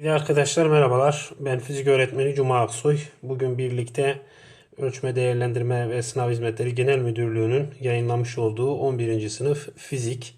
Sevgili arkadaşlar merhabalar. Ben fizik öğretmeni Cuma Aksoy. Bugün birlikte Ölçme Değerlendirme ve Sınav Hizmetleri Genel Müdürlüğü'nün yayınlamış olduğu 11. sınıf fizik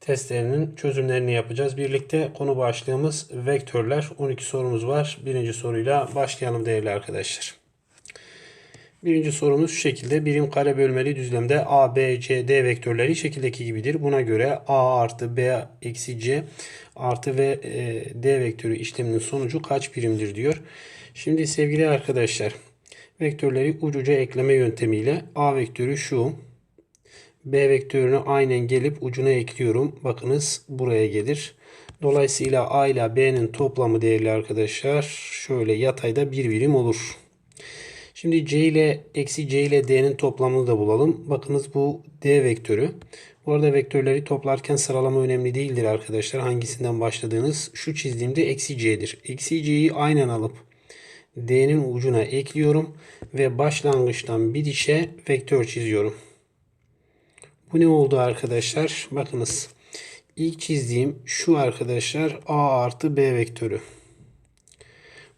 testlerinin çözümlerini yapacağız. Birlikte konu başlığımız vektörler. 12 sorumuz var. Birinci soruyla başlayalım değerli arkadaşlar. Birinci sorumuz şu şekilde. Birim kare bölmeli düzlemde A, B, C, D vektörleri şekildeki gibidir. Buna göre A artı B eksi C artı ve D vektörü işleminin sonucu kaç birimdir diyor. Şimdi sevgili arkadaşlar vektörleri ucuca ekleme yöntemiyle A vektörü şu. B vektörünü aynen gelip ucuna ekliyorum. Bakınız buraya gelir. Dolayısıyla A ile B'nin toplamı değerli arkadaşlar şöyle yatayda bir birim olur. Şimdi C ile eksi C ile D'nin toplamını da bulalım. Bakınız bu D vektörü. Bu arada vektörleri toplarken sıralama önemli değildir arkadaşlar. Hangisinden başladığınız şu çizdiğimde eksi C'dir. Eksi C'yi aynen alıp D'nin ucuna ekliyorum ve başlangıçtan bitişe vektör çiziyorum. Bu ne oldu arkadaşlar? Bakınız. İlk çizdiğim şu arkadaşlar A artı B vektörü.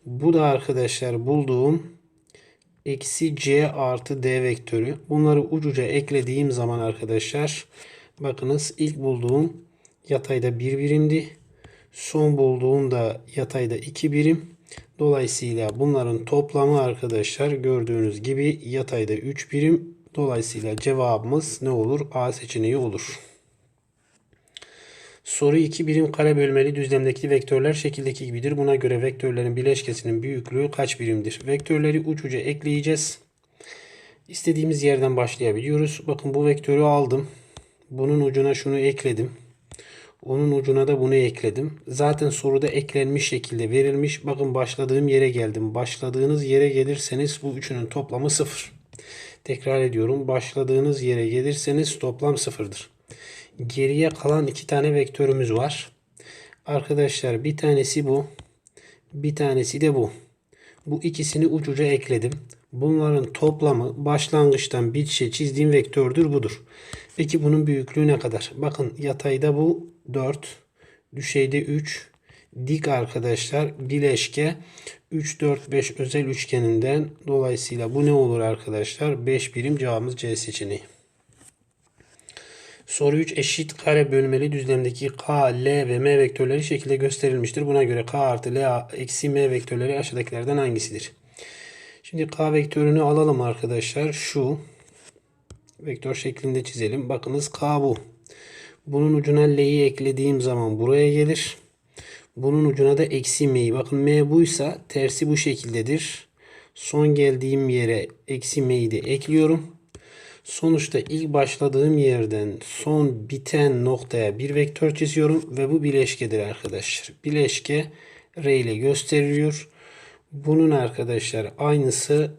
Bu da arkadaşlar bulduğum eksi c artı d vektörü. Bunları ucuca eklediğim zaman arkadaşlar bakınız ilk bulduğum yatayda bir birimdi. Son bulduğum da yatayda iki birim. Dolayısıyla bunların toplamı arkadaşlar gördüğünüz gibi yatayda 3 birim. Dolayısıyla cevabımız ne olur? A seçeneği olur. Soru 2 birim kare bölmeli düzlemdeki vektörler şekildeki gibidir. Buna göre vektörlerin bileşkesinin büyüklüğü kaç birimdir? Vektörleri uç uca ekleyeceğiz. İstediğimiz yerden başlayabiliyoruz. Bakın bu vektörü aldım. Bunun ucuna şunu ekledim. Onun ucuna da bunu ekledim. Zaten soruda eklenmiş şekilde verilmiş. Bakın başladığım yere geldim. Başladığınız yere gelirseniz bu üçünün toplamı sıfır. Tekrar ediyorum. Başladığınız yere gelirseniz toplam sıfırdır geriye kalan iki tane vektörümüz var. Arkadaşlar bir tanesi bu. Bir tanesi de bu. Bu ikisini ucuca ekledim. Bunların toplamı başlangıçtan bitişe çizdiğim vektördür budur. Peki bunun büyüklüğü ne kadar? Bakın yatayda bu 4. Düşeyde 3. Dik arkadaşlar bileşke 3 4 5 özel üçgeninden dolayısıyla bu ne olur arkadaşlar? 5 birim cevabımız C seçeneği. Soru 3 eşit kare bölmeli düzlemdeki K, L ve M vektörleri şekilde gösterilmiştir. Buna göre K artı L eksi M vektörleri aşağıdakilerden hangisidir? Şimdi K vektörünü alalım arkadaşlar. Şu vektör şeklinde çizelim. Bakınız K bu. Bunun ucuna L'yi eklediğim zaman buraya gelir. Bunun ucuna da eksi M'yi. Bakın M buysa tersi bu şekildedir. Son geldiğim yere eksi M'yi de ekliyorum. Sonuçta ilk başladığım yerden son biten noktaya bir vektör çiziyorum ve bu bileşkedir arkadaşlar. Bileşke R ile gösteriliyor. Bunun arkadaşlar aynısı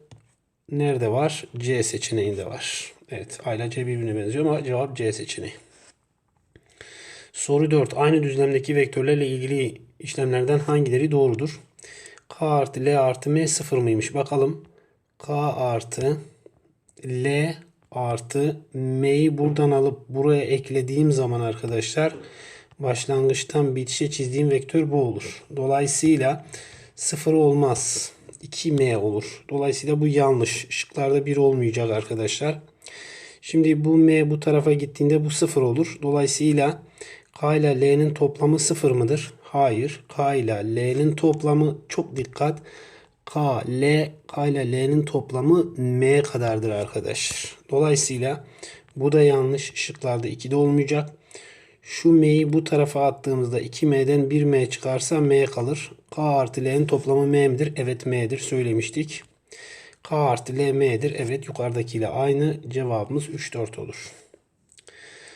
nerede var? C seçeneğinde var. Evet A ile C birbirine benziyor ama cevap C seçeneği. Soru 4. Aynı düzlemdeki vektörlerle ilgili işlemlerden hangileri doğrudur? K artı L artı M sıfır mıymış? Bakalım. K artı L artı m'yi buradan alıp buraya eklediğim zaman arkadaşlar başlangıçtan bitişe çizdiğim vektör bu olur. Dolayısıyla 0 olmaz. 2m olur. Dolayısıyla bu yanlış. Şıklarda 1 olmayacak arkadaşlar. Şimdi bu m bu tarafa gittiğinde bu 0 olur. Dolayısıyla k ile l'nin toplamı 0 mıdır? Hayır. K ile l'nin toplamı çok dikkat. K, L, K ile L'nin toplamı M kadardır arkadaşlar. Dolayısıyla bu da yanlış. Şıklarda 2 de olmayacak. Şu M'yi bu tarafa attığımızda 2M'den 1M çıkarsa M kalır. K artı L'nin toplamı M'dir. Evet M'dir söylemiştik. K artı L M'dir. Evet yukarıdakiyle aynı. Cevabımız 3, 4 olur.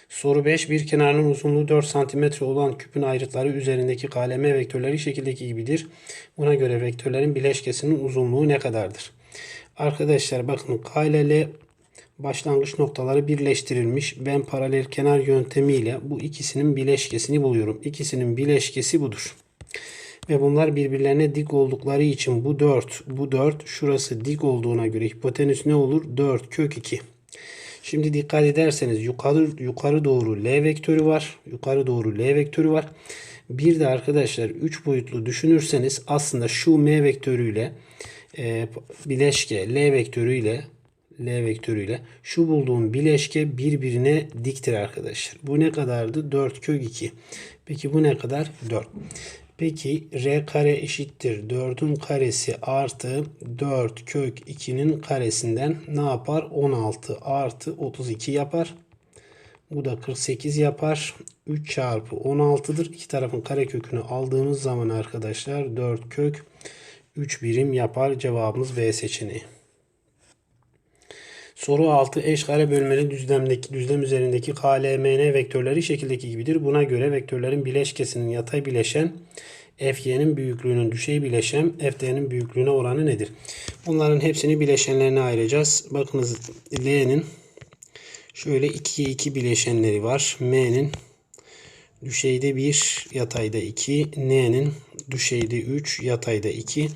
Soru 5. Bir kenarının uzunluğu 4 cm olan küpün ayrıtları üzerindeki KLM vektörleri şekildeki gibidir. Buna göre vektörlerin bileşkesinin uzunluğu ne kadardır? Arkadaşlar bakın K ile başlangıç noktaları birleştirilmiş. Ben paralel kenar yöntemiyle bu ikisinin bileşkesini buluyorum. İkisinin bileşkesi budur. Ve bunlar birbirlerine dik oldukları için bu 4, bu 4, şurası dik olduğuna göre hipotenüs ne olur? 4 kök 2. Şimdi dikkat ederseniz yukarı yukarı doğru L vektörü var. Yukarı doğru L vektörü var. Bir de arkadaşlar 3 boyutlu düşünürseniz aslında şu m vektörüyle e, bileşke L vektörüyle L vektörüyle şu bulduğum bileşke birbirine diktir arkadaşlar. Bu ne kadardı? 4 kök 2. Peki bu ne kadar? 4. Peki r kare eşittir 4'ün karesi artı 4 kök 2'nin karesinden ne yapar? 16 artı 32 yapar. Bu da 48 yapar. 3 çarpı 16'dır. İki tarafın karekökünü aldığımız zaman arkadaşlar 4 kök 3 birim yapar. Cevabımız B seçeneği. Soru 6 eş kare bölmeli düzlemdeki düzlem üzerindeki KLMN vektörleri şekildeki gibidir. Buna göre vektörlerin bileşkesinin yatay bileşen FY'nin büyüklüğünün düşey bileşen FD'nin büyüklüğüne oranı nedir? Bunların hepsini bileşenlerine ayıracağız. Bakınız L'nin şöyle 2'ye 2 bileşenleri var. M'nin düşeyde 1, yatayda 2, N'nin düşeyde 3, yatayda 2,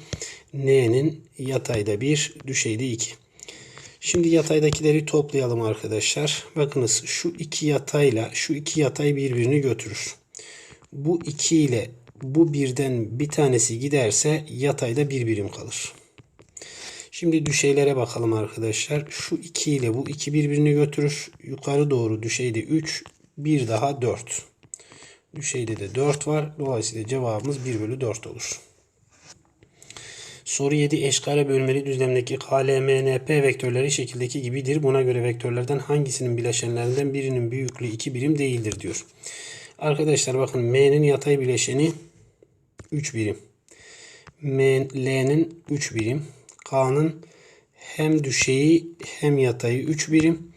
N'nin yatayda 1, düşeyde 2. Şimdi yataydakileri toplayalım arkadaşlar. Bakınız şu iki yatayla şu iki yatay birbirini götürür. Bu 2 ile bu birden bir tanesi giderse yatayda bir birim kalır. Şimdi düşeylere bakalım arkadaşlar. Şu 2 ile bu 2 birbirini götürür. Yukarı doğru düşeyde 3, bir daha 4. Düşeyde de 4 var. Dolayısıyla cevabımız 1 bölü 4 olur. Soru 7 eşkare bölmeli düzlemdeki KLMNP vektörleri şekildeki gibidir. Buna göre vektörlerden hangisinin bileşenlerinden birinin büyüklüğü 2 birim değildir diyor. Arkadaşlar bakın M'nin yatay bileşeni 3 birim. L'nin 3 birim. K'nın hem düşeyi hem yatayı 3 birim.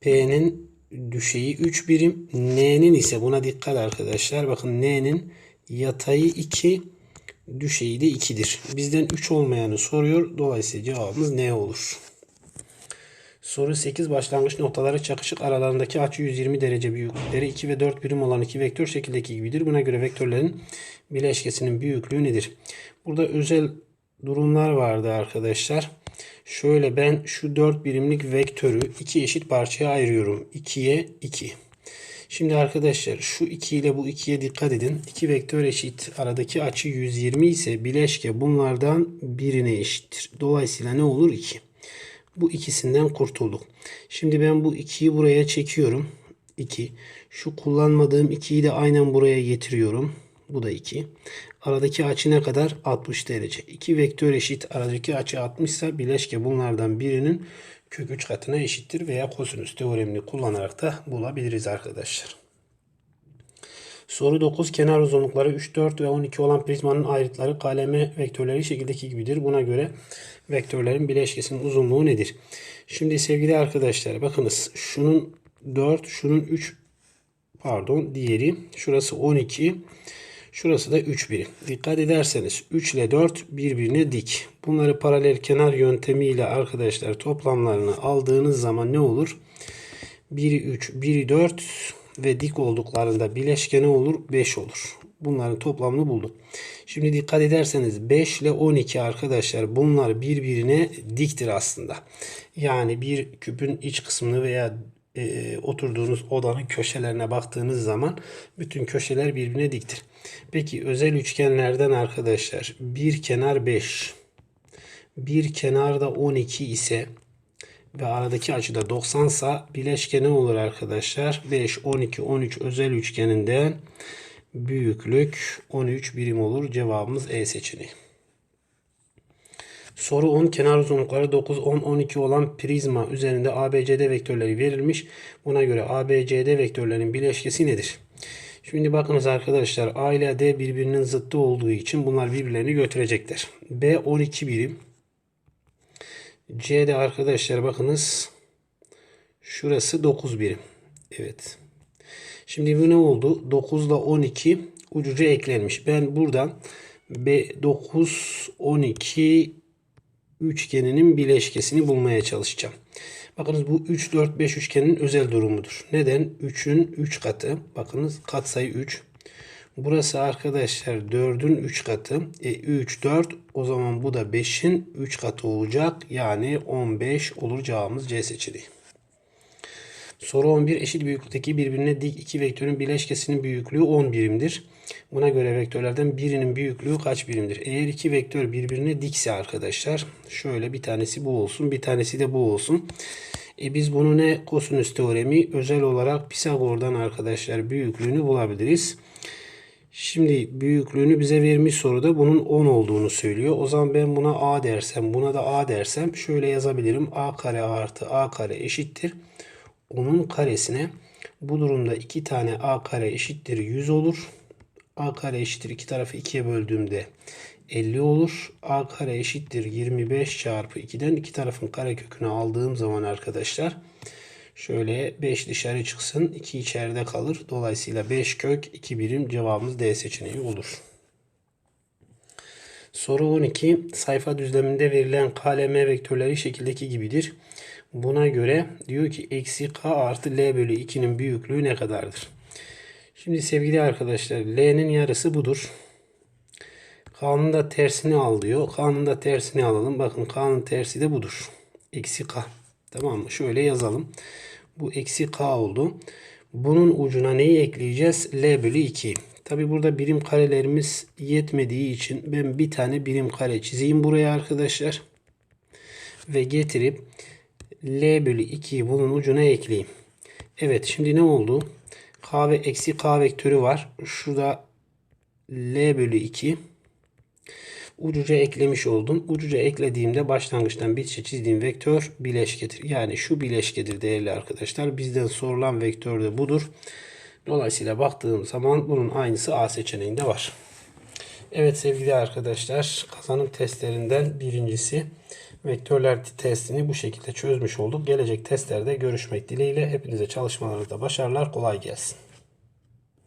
P'nin düşeyi 3 birim. N'nin ise buna dikkat arkadaşlar. Bakın N'nin yatayı 2 düşeyi de 2'dir. Bizden 3 olmayanı soruyor. Dolayısıyla cevabımız ne olur? Soru 8 başlangıç noktaları çakışık aralarındaki açı 120 derece büyüklükleri 2 ve 4 birim olan iki vektör şekildeki gibidir. Buna göre vektörlerin bileşkesinin büyüklüğü nedir? Burada özel durumlar vardı arkadaşlar. Şöyle ben şu 4 birimlik vektörü iki eşit parçaya ayırıyorum. 2'ye 2. Şimdi arkadaşlar şu 2 ile bu 2'ye dikkat edin. 2 vektör eşit. Aradaki açı 120 ise bileşke bunlardan birine eşittir. Dolayısıyla ne olur? 2. Bu ikisinden kurtulduk. Şimdi ben bu 2'yi buraya çekiyorum. 2. Şu kullanmadığım 2'yi de aynen buraya getiriyorum. Bu da 2. Aradaki açı ne kadar? 60 derece. 2 vektör eşit. Aradaki açı 60 ise bileşke bunlardan birinin kök 3 katına eşittir veya kosinüs teoremini kullanarak da bulabiliriz arkadaşlar. Soru 9. Kenar uzunlukları 3, 4 ve 12 olan prizmanın ayrıtları KLM vektörleri şekildeki gibidir. Buna göre vektörlerin bileşkesinin uzunluğu nedir? Şimdi sevgili arkadaşlar bakınız şunun 4, şunun 3 pardon diğeri şurası 12 Şurası da 3 birim. Dikkat ederseniz 3 ile 4 birbirine dik. Bunları paralel kenar yöntemiyle arkadaşlar toplamlarını aldığınız zaman ne olur? Biri 3, biri 4 ve dik olduklarında bileşke ne olur? 5 olur. Bunların toplamını bulduk. Şimdi dikkat ederseniz 5 ile 12 arkadaşlar bunlar birbirine diktir aslında. Yani bir küpün iç kısmını veya e, oturduğunuz odanın köşelerine baktığınız zaman bütün köşeler birbirine diktir. Peki özel üçgenlerden arkadaşlar bir kenar 5 bir kenar da 12 ise ve aradaki açı da 90 ise bileşke ne olur arkadaşlar? 5, 12, 13 özel üçgeninden büyüklük 13 birim olur. Cevabımız E seçeneği. Soru 10 kenar uzunlukları 9, 10, 12 olan prizma üzerinde ABCD vektörleri verilmiş. Buna göre ABCD vektörlerin bileşkesi nedir? Şimdi bakınız arkadaşlar A ile D birbirinin zıttı olduğu için bunlar birbirlerini götürecekler. B 12 birim. C'de arkadaşlar bakınız şurası 9 birim. Evet. Şimdi bu ne oldu? 9 ile 12 ucuca eklenmiş. Ben buradan B 9 12 üçgeninin bileşkesini bulmaya çalışacağım. Bakınız bu 3, 4, 5 üçgenin özel durumudur. Neden? 3'ün 3 katı. Bakınız katsayı 3. Burası arkadaşlar 4'ün 3 katı. E, 3, 4 o zaman bu da 5'in 3 katı olacak. Yani 15 olur cevabımız C seçeneği. Soru 11 eşit büyüklükteki birbirine dik iki vektörün bileşkesinin büyüklüğü 10 birimdir. Buna göre vektörlerden birinin büyüklüğü kaç birimdir? Eğer iki vektör birbirine dikse arkadaşlar şöyle bir tanesi bu olsun bir tanesi de bu olsun. E biz bunu ne kosinüs teoremi özel olarak Pisagor'dan arkadaşlar büyüklüğünü bulabiliriz. Şimdi büyüklüğünü bize vermiş soruda bunun 10 olduğunu söylüyor. O zaman ben buna a dersem buna da a dersem şöyle yazabilirim. a kare artı a kare eşittir. Onun karesine bu durumda 2 tane a kare eşittir 100 olur. a kare eşittir 2 tarafı 2'ye böldüğümde 50 olur. a kare eşittir 25 çarpı 2'den 2 tarafın kare kökünü aldığım zaman arkadaşlar şöyle 5 dışarı çıksın 2 içeride kalır. Dolayısıyla 5 kök 2 birim cevabımız D seçeneği olur. Soru 12. Sayfa düzleminde verilen KLM vektörleri şekildeki gibidir. Buna göre diyor ki eksi K artı L bölü 2'nin büyüklüğü ne kadardır? Şimdi sevgili arkadaşlar L'nin yarısı budur. K'nın da tersini al diyor. K'nın da tersini alalım. Bakın K'nın tersi de budur. Eksi K. Tamam mı? Şöyle yazalım. Bu eksi K oldu. Bunun ucuna neyi ekleyeceğiz? L bölü 2. Tabi burada birim karelerimiz yetmediği için ben bir tane birim kare çizeyim buraya arkadaşlar. Ve getirip L bölü 2'yi bunun ucuna ekleyeyim. Evet şimdi ne oldu? K ve eksi K vektörü var. Şurada L bölü 2 ucuca eklemiş oldum. Ucuca eklediğimde başlangıçtan bitişe çizdiğim vektör bileşkedir. Yani şu bileşkedir değerli arkadaşlar. Bizden sorulan vektör de budur. Dolayısıyla baktığım zaman bunun aynısı A seçeneğinde var. Evet sevgili arkadaşlar kazanım testlerinden birincisi vektörler testini bu şekilde çözmüş olduk. Gelecek testlerde görüşmek dileğiyle hepinize çalışmalarınızda başarılar kolay gelsin.